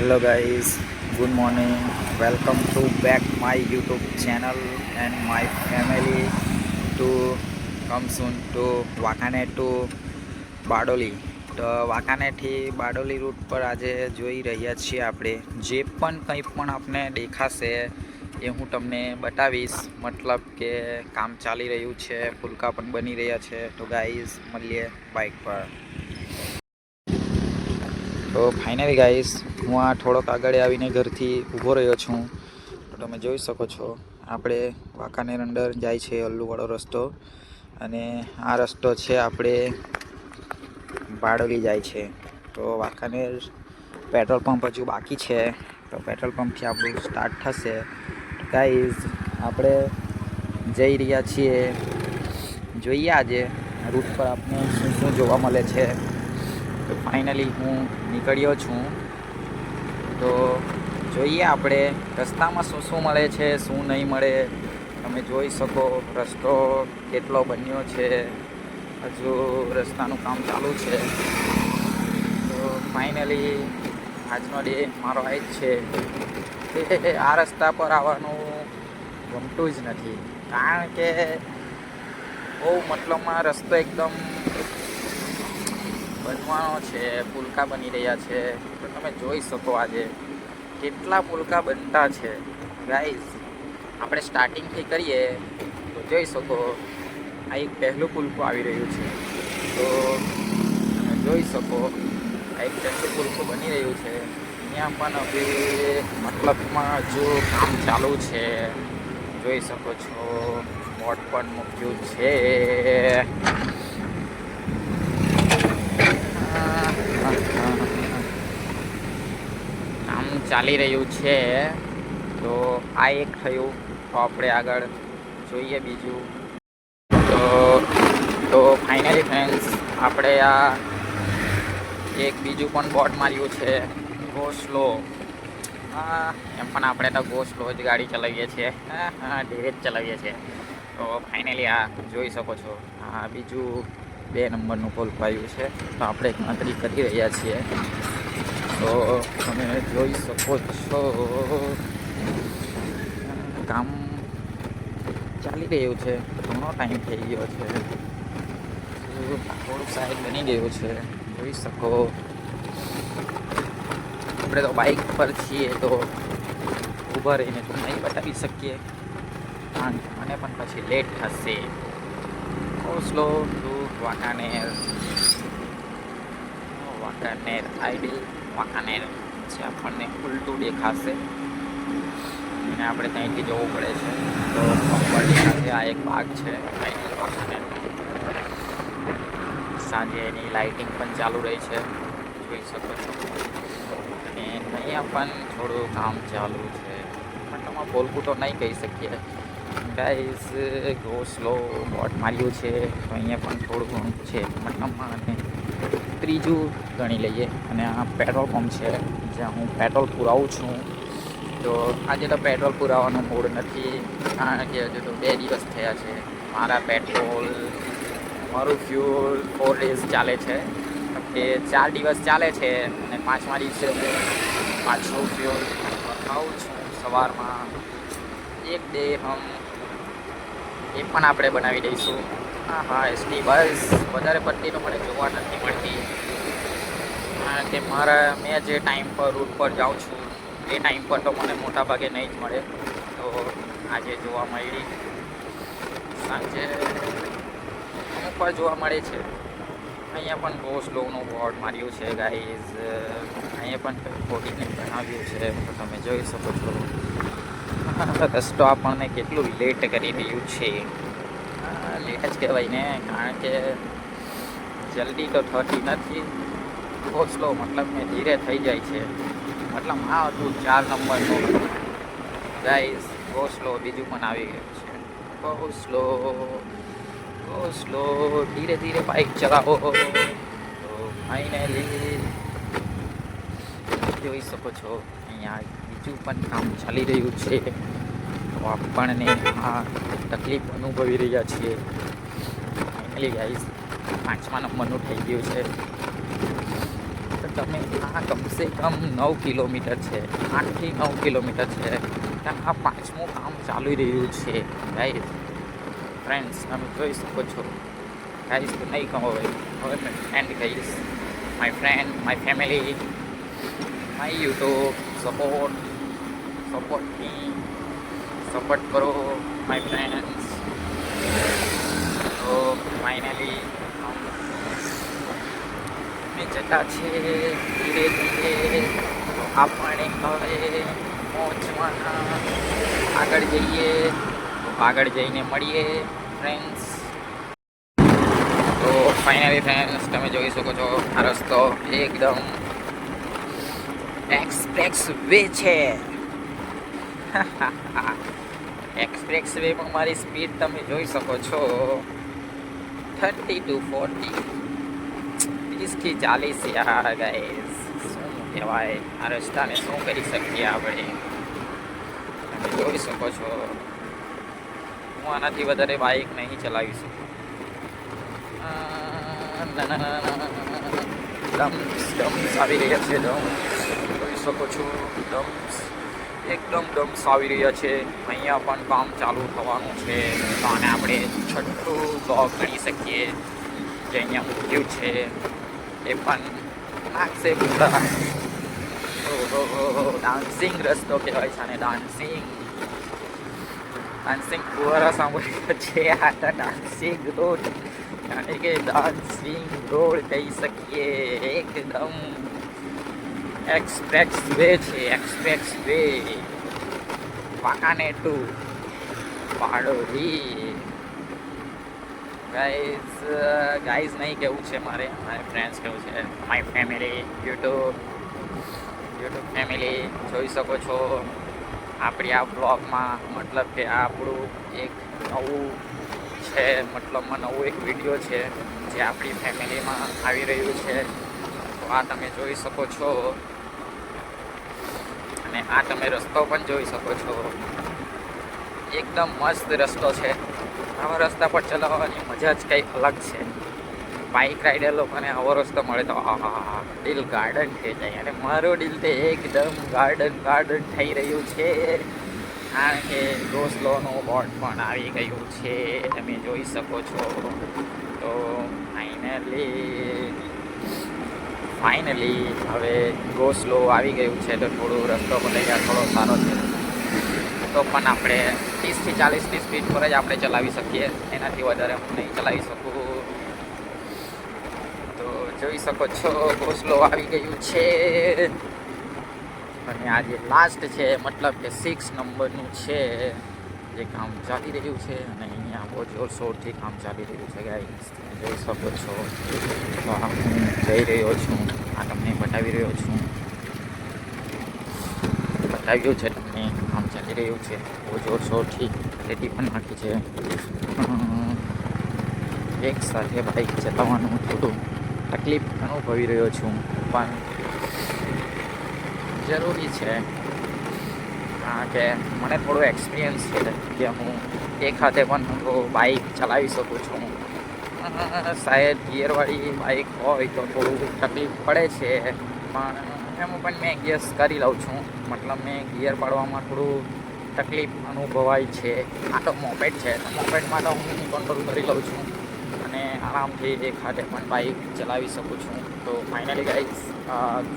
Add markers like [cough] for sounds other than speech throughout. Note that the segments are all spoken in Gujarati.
hello guys good morning welcome to back my YouTube channel and my family to come soon to Wankaner to Bardoli તો વાંકાનેરથી બારડોલી રૂટ પર આજે જોઈ રહ્યા છીએ આપણે. જે પણ કંઈ પણ આપને દેખાશે એ હું તમને બતાવીશ. મતલબ કે કામ ચાલી રહ્યું છે, ફુલકા પણ બની રહ્યા છે. તો ગાઈઝ મળીએ બાઇક પર. તો ફાઇનલી ગાઈસ હું આ થોડોક આગળ આવીને ઘરથી ઊભો રહ્યો છું. તો તમે જોઈ શકો છો, આપણે વાંકાનેર અંદર જાય છે અલ્લુવાળો રસ્તો. અને આ રસ્તો છે આપણે બારડોલી જાય છે. તો વાંકાનેર પેટ્રોલ પંપ હજુ બાકી છે. તો પેટ્રોલ પંપથી આપણું સ્ટાર્ટ થશે. ગાઈઝ આપણે જઈ રહ્યા છીએ. જોઈએ આજે રૂટ પર આપણે શું શું જોવા મળે છે. તો ફાઇનલી હું નીકળ્યો છું. તો જોઈએ આપણે રસ્તામાં શું શું મળે છે, શું નહીં મળે. તમે જોઈ શકો રસ્તો કેટલો બન્યો છે. હજુ રસ્તાનું કામ ચાલુ છે. તો ફાઇનલી આજનો ડે મારો આ જ છે. કે [laughs] આ રસ્તા પર આવવાનું ગમતું જ નથી. કારણ કે બહુ મતલબમાં રસ્તો એકદમ બનવાનો છે, પુલકા બની રહ્યા છે. તો તમે જોઈ શકો આજે કેટલા પુલકા બનતા છે. ગાઈઝ આપણે સ્ટાર્ટિંગથી કરીએ તો જોઈ શકો, આ એક પહેલું પુલકું આવી રહ્યું છે. તો તમે જોઈ શકો, આ એક પહેલું પુલકું બની રહ્યું છે. અહીંયા પણ હવે મતલબમાં જો કામ ચાલુ છે, જોઈ શકો છો બોટ પણ મૂક્યું છે કામ ચાલી રહ્યું છે. તો આ એક થયું. તો આપણે આગળ જોઈએ બીજું. તો તો ફાઇનલી ફ્રેન્ડ્સ આપણે આ એક બીજું પણ બોટ માર્યું છે. ગો સ્લો હા, એમ પણ આપણે તો ગો સ્લો જ ગાડી ચલાવીએ છીએ. હા હા, ધીરે જ ચલાવીએ છીએ. તો ફાઇનલી આ જોઈ શકો છો. આ બીજું બે નંબરનું પોલ પાયું છે. તો આપણે ગણતરી કરી રહ્યા છીએ. તો તમે જોઈ શકો છો કામ ચાલી રહ્યું છે. ઘણો ટાઈમ થઈ ગયો છે. થોડુંક સાઈડ બની ગયું છે. જોઈ શકો. આપણે તો બાઇક પર છીએ તો ઊભા રહીને તો નહીં બતાવી શકીએ. કારણ કે મને પણ પછી લેટ થશે. Slow to Wankaner. Wankaner ID Wankaner છે આપણને ઉલટું દેખાશે. અને આપણે ત્યાંથી જવું પડે છે. તો પંપરની સાથે આ એક ભાગ છે આઈડી સાંજે એની લાઇટિંગ પણ ચાલુ રહી છે, જોઈ શકો છો. અને અહીંયા પણ થોડું કામ ચાલુ છે. મતલબમાં બોલવું તો નહીં કહી શકીએ. ગાઈઝ ગો સ્લો બોટ માર્યું છે. તો અહીંયા પણ થોડું ઘણું છે. મતલબમાં અને ત્રીજું ગણી લઈએ. અને આ પેટ્રોલ પંપ છે, જ્યાં હું પેટ્રોલ પુરાવું છું. તો આજે તો પેટ્રોલ પુરાવાનો મૂડ નથી, કારણ કે હજુ તો બે દિવસ થયા છે. મારા પેટ્રોલ, મારું ફ્યુલ ફોર ડેઝ ચાલે છે. એ ચાર દિવસ ચાલે છે અને પાંચમા દિવસે હું પાછું ફ્યુલ ખાઉં છું સવારમાં. એક ડે હમ એ પણ આપણે બનાવી દઈશું. હા એસટી બસ. વધારે પડતી તો મને જોવા નથી મળતી. કારણ કે મારા, મેં જે ટાઈમ પર રૂટ પર જાઉં છું, એ ટાઈમ પર તો મને મોટા ભાગે નહીં જ મળે. તો આજે જોવા મળી. સાંજે અમુક વાર જોવા મળે છે. અહીંયા પણ બહુ સ્લોનું બોર્ડ માર્યું છે ગાઈઝ અહીંયા પણ ખોટીને બનાવ્યું છે. તો તમે જોઈ શકો છો. [laughs] રસ્તો આપણને કેટલું લેટ કરી રહ્યું છે. જ કહેવાય ને, કારણ કે જલ્દી તો થતી નથી. બહુ સ્લો મતલબ મેં ધીરે થઈ જાય છે. મતલબ આ હતું ચાર નંબરનું. ગાઈઝ બહુ સ્લો બીજું પણ આવી ગયું છે. બહુ સ્લો બહુ સ્લો ધીરે ધીરે બાઇક ચલાવો. તો ફાઇનલી જોઈ શકો છો, અહીંયા બીજું પણ કામ ચાલી રહ્યું છે. આપણને આ તકલીફ અનુભવી રહ્યા છીએ. ફાઇનલી ગાઈઝ પાંચમા નંબરનું થઈ ગયું છે. તો તમે આ કમસે કમ નવ કિલોમીટર છે, આઠથી નવ કિલોમીટર છે. આ પાંચમું કામ ચાલી રહ્યું છે ગાઈઝ ફ્રેન્ડ્સ તમે જોઈ શકો છો. ગાઈઝ તો નહીં કહો હવે. મેં ફ્રેન્ડ કહીશ. My friend my family my YouTube support support me support કરો માય ફ્રેન્ડ્સ તો ફાઇનલી અમે જતા છે ધીરે ધીરે. આપણે હવે પહોંચવાના આગળ જઈએ. આગળ જઈને મળીએ ફ્રેન્ડ્સ તો ફાઇનલી ફ્રેન્ડ્સ તમે જોઈ શકો છો, આ રસ્તો એકદમ એક્સપ્રેસ વે છે. [laughs] એક્સપ્રેસ વેમાં મારી સ્પીડ તમે જોઈ શકો છો. થર્ટી ટુ ફોર્ટી ત્રીસથી ચાલીસ યાર ગાઈઝ શું કહેવાય આ રસ્તાને શું કરી શકીએ આપણે તમે જોઈ શકો છો હું આનાથી વધારે બાઇક નહીં ચલાવી શકું ડમ્સ ડમ્સ આવી રહ્યા છે ડમ્સ જોઈ શકો છો ડમ્સ એકદમ ડમ્સ આવી રહ્યા છે. અહીંયા પણ કામ ચાલુ થવાનું છે. તો આને આપણે છઠ્ઠું બ્લોક ગણી શકીએ, જે અહીંયા મૂક્યું છે. એ પણ નાખશે પૂરા. ડાન્સિંગ રસ્તો કહેવાય છે અને ડાન્સિંગ ડાન્સિંગ ફુવારા સાંભળી છે. આ ડાન્સિંગ રોડ જાણે કે ડાન્સિંગ રોડ કહી શકીએ. એકદમ. એક્સપ્રેસ વે છે express way Wankaner to Bardoli guys guys નહીં કેવું છે મારે મારે ફ્રેન્ડ્સ કેવું છે? My family YouTube YouTube family જોઈ શકો છો. આપણી આ બ્લોગમાં મતલબ કે આપણું એક નવું છે મતલબમાં નવું એક વીડિયો છે, જે આપણી ફેમિલીમાં આવી રહ્યું છે. તો આ તમે જોઈ શકો છો. અને આ તમે રસ્તો પણ જોઈ શકો છો. એકદમ મસ્ત રસ્તો છે. આવા રસ્તા પર ચલાવવાની મજા જ કંઈક અલગ છે. બાઇક રાઇડર લોકોને આવો રસ્તો મળે તો, આહા, દિલ ગાર્ડન થઈ જાય અને મારું દિલ તે એકદમ ગાર્ડન ગાર્ડન થઈ રહ્યું છે. કારણ કે ગોસલોનું બોટ પણ આવી ગયું છે. તમે જોઈ શકો છો. તો ફાઇનલી ફાઇનલી હવે ગોસ્લો આવી ગયું છે તો થોડું રસ્તો અહીંયા થોડો સારો છે. તો પણ આપણે ત્રીસથી ચાલીસની સ્પીડ પર જ આપણે ચલાવી શકીએ. એનાથી વધારે હું નહીં ચલાવી શકું. તો જોઈ શકો છો ગોસ્લો આવી ગયું છે. અને આ જે લાસ્ટ છે, મતલબ કે સિક્સ નંબરનું છે, જે કામ ચાલી રહ્યું છે અને અહીંયા બહુ જોરશોરથી કામ ચાલી રહ્યું છે ગાઈસ તમે જોઈ શકો છો. તો હું જઈ રહ્યો છું. આ તમને બતાવી રહ્યો છું. બતાવ્યું છે તમને કામ ચાલી રહ્યું છે. બહુ જોરશોરથી રેતી પણ નાખી છે. એક સાથે બાઇક ચલાવવાનું થોડું તકલીફ અનુભવી રહ્યો છું, પણ જરૂરી છે. કે મને થોડું એક્સપિરિયન્સ છે કે હું એક હાથે પણ હું બાઇક ચલાવી શકું છું. શાયદ ગિયરવાળી બાઇક હોય તો થોડું તકલીફ પડે છે, પણ એમાં પણ મેં ગેસ કરી લઉં છું. મતલબ મેં ગિયર પાડવામાં થોડું તકલીફ અનુભવાય છે. આ તો મોપેડ છે, તો મોપેડમાં તો હું કંટ્રોલ કરી લઉં છું અને આરામથી એક હાથે પણ બાઇક ચલાવી શકું છું. તો finally guys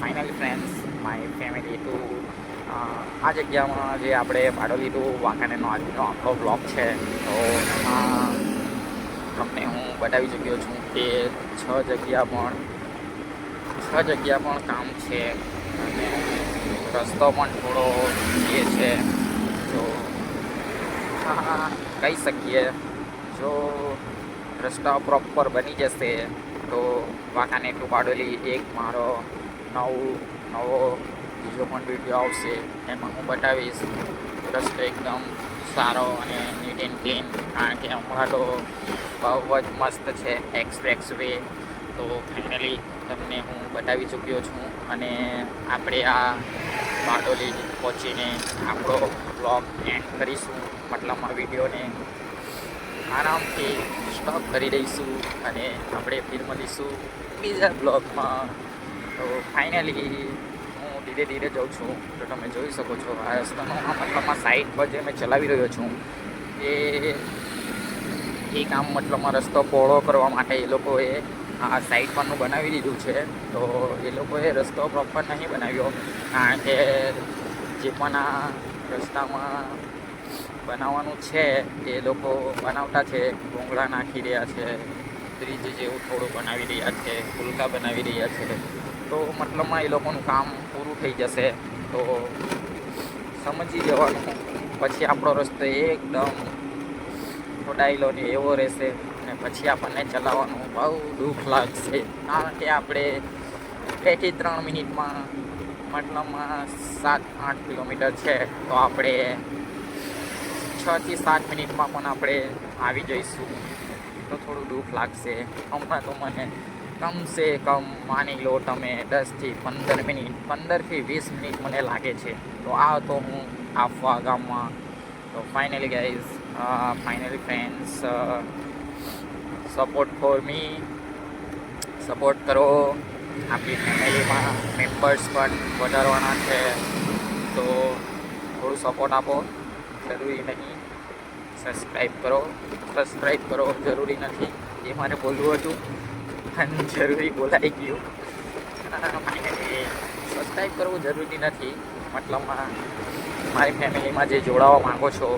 finally friends my family to આ જગ્યામાં જે આપણે ભાડો લીધું વાંકાનેરનો આજનો આખો બ્લોક છે, તો એમાં તમને હું બતાવી ચૂક્યો છું કે છ જગ્યા પણ, છ જગ્યા પણ કામ છે. અને રસ્તો પણ થોડો એ છે. તો કહી શકીએ, જો રસ્તા પ્રોપર બની જશે, તો વાંકાનેર ટુ બારડોલી એક મારો નવ, નવો બીજો પણ વીડિયો આવશે, એમાં હું બતાવીશ. રસ્તો એકદમ સારો અને નીટ એન્ડ ક્લીન કારણ કે હમણાં તો બહુ જ મસ્ત છે એક્સપ્રેસ વે તો ફાઇનલી તમને હું બતાવી ચૂક્યો છું અને આપણે આ બારડોલી પહોંચીને આપણો બ્લોગ એન્ડ કરીશું, મતલબ આ વિડીયોને આરામથી સ્ટોપ કરી દઈશું અને આપણે ફિલ્મ લઈશું બીજા બ્લોગમાં તો ફાઇનલી ધીરે ધીરે જાઉં છું. તો તમે જોઈ શકો છો, આ રસ્તાનો, આ મતલબમાં સાઈડ પર જે મેં ચલાવી રહ્યો છું, એ એ કામ મતલબમાં રસ્તો પહોળો કરવા માટે એ લોકોએ આ સાઈડ પરનું બનાવી દીધું છે. તો એ લોકોએ રસ્તો પ્રોપર નહીં બનાવ્યો, કારણ કે જે પણ આ રસ્તામાં બનાવવાનું છે, એ લોકો બનાવતા છે ભૂંગળા નાખી રહ્યા છે, બ્રિજ જેવું થોડું બનાવી રહ્યા છે, ફુલકા બનાવી રહ્યા છે. તો મતલબમાં એ લોકોનું કામ પૂરું થઈ જશે. તો સમજી જવાનું પછી આપણો રસ્તો એકદમ ખોડાયેલો ને એવો રહેશે અને પછી આપણને ચલાવવાનું બહુ દુઃખ લાગશે. કારણ કે આપણે બેથી ત્રણ મિનિટમાં મતલબમાં સાત, આઠ કિલોમીટર છે. તો આપણે છથી સાત મિનિટમાં પણ આપણે આવી જઈશું. તો થોડું દુઃખ લાગશે. હમણાં તો મને કમસે કમ માની લો તમે દસથી પંદર મિનિટ, પંદરથી વીસ મિનિટ મને લાગે છે. તો આ તો હું આફવા ગામમાં. તો finally guys finally friends support for me support કરો. આપણી ફેમિલીમાં મેમ્બર્સ પણ વધારવાના છે. તો થોડું સપોર્ટ આપો. જરૂરી નહીં. સબસ્ક્રાઈબ કરો. સબસ્ક્રાઈબ કરો. જરૂરી નથી. એ મારે બોલવું હતું. પણ જરૂરી બોલાઈ ગયું. સબસ્ક્રાઈબ કરવું જરૂરી નથી. મતલબમાં મારી ફેમિલીમાં જે જોડાવા માંગો છો,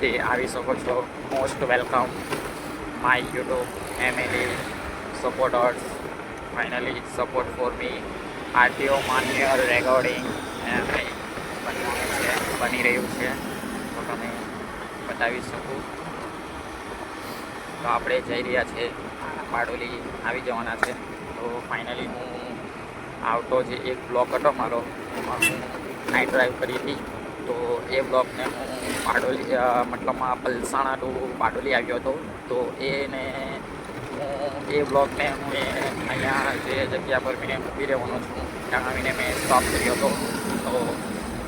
તે આવી શકો છો. Most welcome my YouTube family supporters finally support for me RTO માન્ય રેકોર્ડિંગ છે, બની રહ્યું છે. તો તમે બતાવી શકું. તો આપણે જઈ રહ્યા છે બારડોલી આવી જવાના છે. તો ફાઇનલી હું આવતો જે એક બ્લોક હતો મારો, એમાં હું નાઇટ ડ્રાઈવ કરી હતી. તો એ બ્લોકને હું બારડોલી મતલબમાં પલસાણા ટુ બારડોલી આવ્યો હતો. તો એને હું, એ બ્લોકને હું એ અહીંયા જે જગ્યા પર મેં ઊભી રહેવાનો છું, ત્યાં આવીને મેં સ્ટોપ કર્યો હતો. તો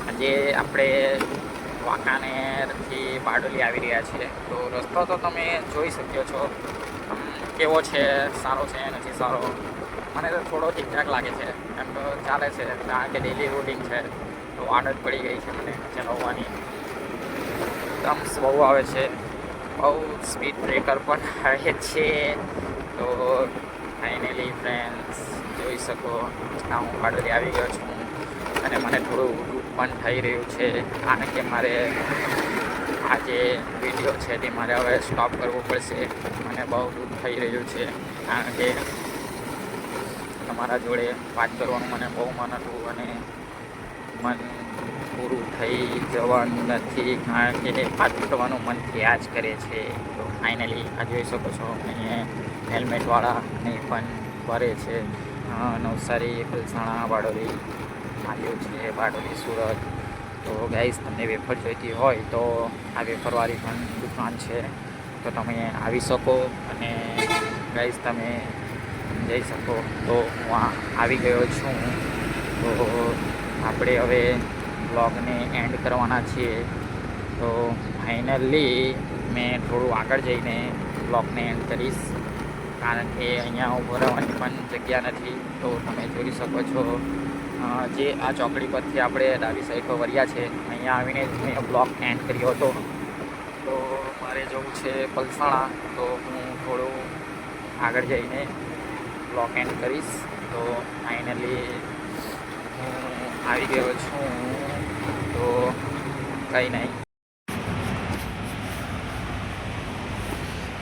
આજે આપણે વાંકાનેરથી બારડોલી આવી રહ્યા છીએ. તો રસ્તો તો તમે જોઈ શક્યો છો. કેવો છે, સારો છે, નથી સારો? મને તો થોડો ઠીકઠાક લાગે છે. એમ તો ચાલે છે, કારણ કે ડેલી રૂટિંગ છે. તો આદત પડી ગઈ છે મને ચલાવવાની. ડમ્સ બહુ આવે છે. બહુ સ્પીડ બ્રેકર પણ [laughs] આવે છે. તો ફાઇનલી ફ્રેન્ડ્સ જોઈ શકો. આ હું બારડોલી આવી ગયો છું. અને મને થોડું દુઃખ પણ થઈ રહ્યું છે. કારણ કે મારે આ જે વીડિયો છે તે મારે હવે સ્ટોપ કરવો પડશે. મને બહુ દુઃખ થઈ રહ્યું છે. કારણ કે તમારા જોડે વાત કરવાનું મને બહુ મન હતું અને મન પૂરું થઈ જવાનું નથી. કારણ કે વાત કરવાનું મન થયા જ કરે છે. તો ફાઇનલી આ જોઈ શકો છો, અહીંયા હેલ્મેટવાળા નહીં પણ ભરે છે. નવસારી, પલસાણા, બારડોલી આવ્યો છે, બારડોલી, સુરત. તો ગાઈસ તમને વેફર જોઈતી હોય તો આ વેફરવાળી પણ દુકાન છે. તો તમે આવી શકો અને ગાઈસ તમે જઈ શકો. તો હું આવી ગયો છું. તો આપણે હવે બ્લોગને એન્ડ કરવાના છીએ. તો ફાઇનલી મેં થોડું આગળ જઈને બ્લોગને એન્ડ કરીશ. કારણ કે અહીંયા ઊભો રહેવાની પણ જગ્યા નથી. તો તમે જોઈ શકો છો. જે આ ચોકડી પરથી આપણે ડાબી સાઈડ પર વર્યા છે, અહીંયા આવીને જ મેં બ્લોક એન્ડ કર્યો હતો. તો મારે જવું છે પલસાણા, તો હું થોડું આગળ જઈને બ્લોક એન્ડ કરીશ. તો ફાઇનલી હું આવી ગયો છું. તો કંઈ નહીં.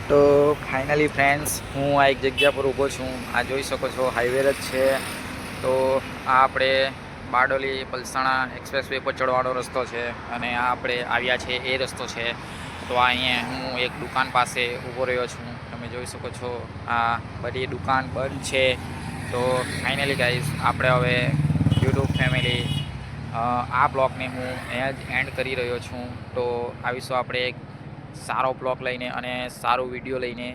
તો ફાઇનલી ફ્રેન્ડ્સ હું આ એક જગ્યા પર ઊભો છું. આ જોઈ શકો છો હાઈવે જ છે. તો આ આપણે બારડોલી પલસાણા એક્સપ્રેસ વે પર ચડવાનો રસ્તો છે અને આ આપણે આવ્યા છે એ રસ્તો છે. તો અહીંયા હું એક દુકાન પાસે ઊભો રહ્યો છું. તમે જોઈ શકો છો આ બધી દુકાન બંધ છે. તો ફાઇનલી ગાઈઝ આપણે હવે યુટ્યુબ ફેમિલી આ બ્લોગને હું અહીંયા જ એન્ડ કરી રહ્યો છું. તો આવીશું આપણે એક સારો બ્લોગ લઈને અને સારો વીડિયો લઈને,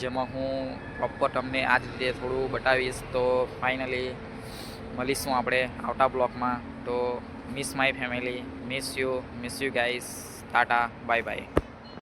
જેમાં હું પ્રોપર તમને આ જ રીતે થોડું બતાવીશ. તો ફાઇનલી મળીશું આપણે આવતા બ્લોગમાં તો miss my family miss you miss you guys tata bye bye